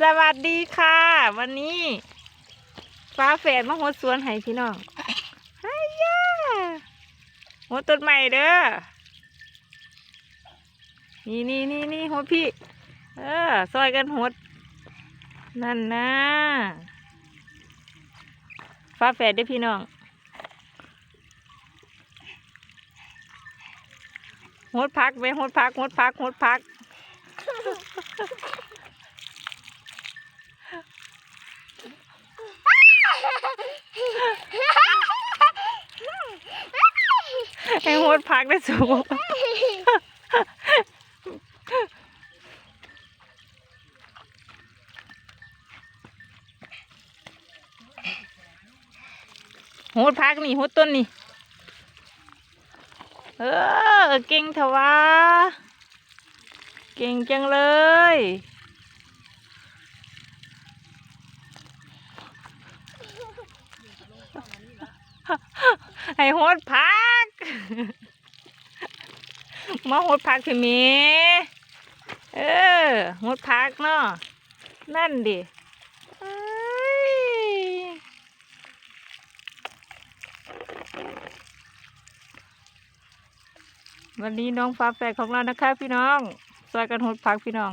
สวัสดีค่ะ วันนี้ฟ้าแฝดมาหัวสวนให้พี่น้องไอ้ยาหัวต้นใหม่เด้อนี่นี่นี่นี่หัวพี่ เออซอยกันหด นั่นนะฟ้าแฝดเด้อพี่น้องหดพักไว้หดพักหดพักหดพัก ให้หดพักได้สูงโหดพักนี่โหดต้นนี่ เออ เก่งเถอะวะเก่งจังเลยให้โหดพัก มาหดพักพี่เมเออหดพักเนาะนั่นดิวันนี้น้องฟ้าแฝดของเรานะคะ พี่น้องซอยกันหดพักพี่น้อง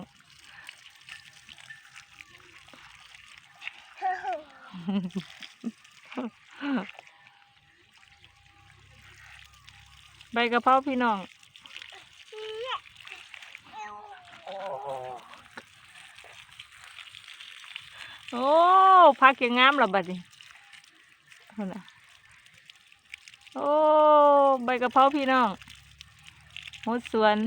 ใบกะเพราพี่น้อง โอ้พักยังงามละบัดนี้เอาล่ะโอ้ใบกะเพราพี่น้องหดสวน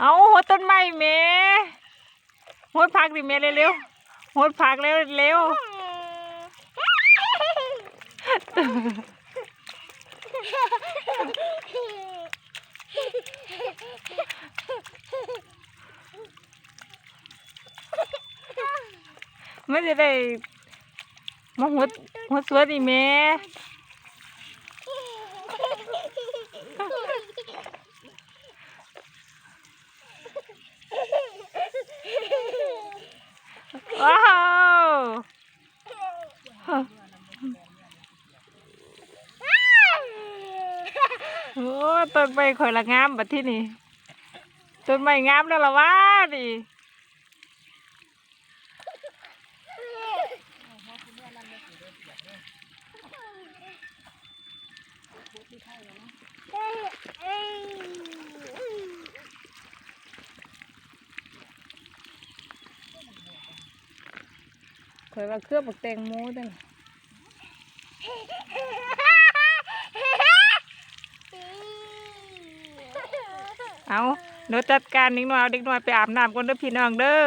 เอาหดต้นไม้เมหดผักดิเมเร็วๆหดผักเร็วเร็ว ไม่จะได้มาหดหดสวนดิเมว้าวโอ้ ต้นไม้ข่อยละงามบัดที่นี่ต้นไม้งามแล้วละวะดิข่อยว่าเครือบักแตงโมตั้ง เอาเดี๋ยวจัดการนิดหน่อยเอาเด็กน้อยไปอาบน้ำก่อนเด้อพี่น้องเด้อ